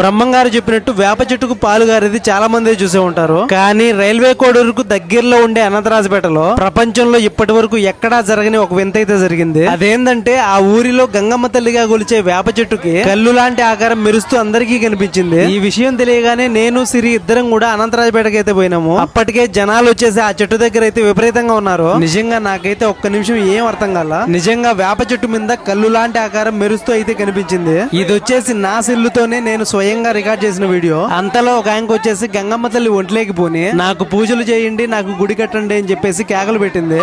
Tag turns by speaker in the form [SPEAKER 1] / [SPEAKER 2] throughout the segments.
[SPEAKER 1] బ్రహ్మంగారు చెప్పినట్టు వేప చెట్టుకు పాలు గారేది చాలా మంది చూసే ఉంటారు. కానీ రైల్వే కోడూరుకు దగ్గరలో ఉండే అనంతరాజపేటలో ప్రపంచంలో ఇప్పటి వరకు ఎక్కడా జరగని ఒక వింత అయితే జరిగింది. అదేంటంటే ఆ ఊరిలో గంగమ్మ తల్లిగా కొలిచే వేప చెట్టుకి కళ్ళు లాంటి ఆకారం మెరుస్తూ అందరికీ కనిపించింది. ఈ విషయం తెలియగానే నేను సిరి ఇద్దరం కూడా అనంతరాజపేటకి అయితే పోయినాము. అప్పటికే జనాలు వచ్చేసి ఆ చెట్టు దగ్గర అయితే విపరీతంగా ఉన్నారు. నిజంగా నాకైతే ఒక్క నిమిషం ఏం అర్థం కాల? నిజంగా వేప చెట్టు మీద కళ్ళు లాంటి ఆకారం మెరుస్తూ అయితే కనిపించింది. ఇది వచ్చేసి నా సెల్లుతోనే నేను స్వయంగా రికార్డ్ చేసిన వీడియో. అంతలో ఒక ఆయనకు వచ్చేసి గంగమ్మ తల్లి ఒంట్లోకి పోని నాకు పూజలు చేయండి నాకు గుడి కట్టండి అని చెప్పేసి కేకలు పెట్టింది.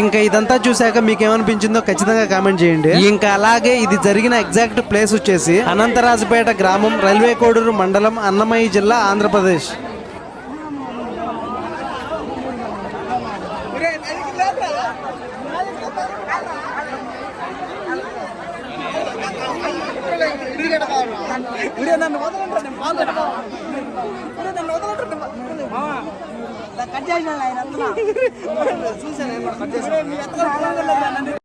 [SPEAKER 1] ఇంకా ఇదంతా చూశాక మీకు ఏమనిపించిందో ఖచ్చితంగా కామెంట్ చేయండి. ఇంకా అలాగే ఇది జరిగిన ఎగ్జాక్ట్ ప్లేస్ వచ్చేసి అనంతరాజపేట గ్రామం రైల్వే కోడూరు మండలం అన్నమయ్య జిల్లా ఆంధ్రప్రదేశ్.
[SPEAKER 2] నన్ను వదలంటారు నేను పాల్గొంటా వీడియో నన్ను వదలంటారు కట్ చేసిన ఆయన చూసాను కట్ చేసిన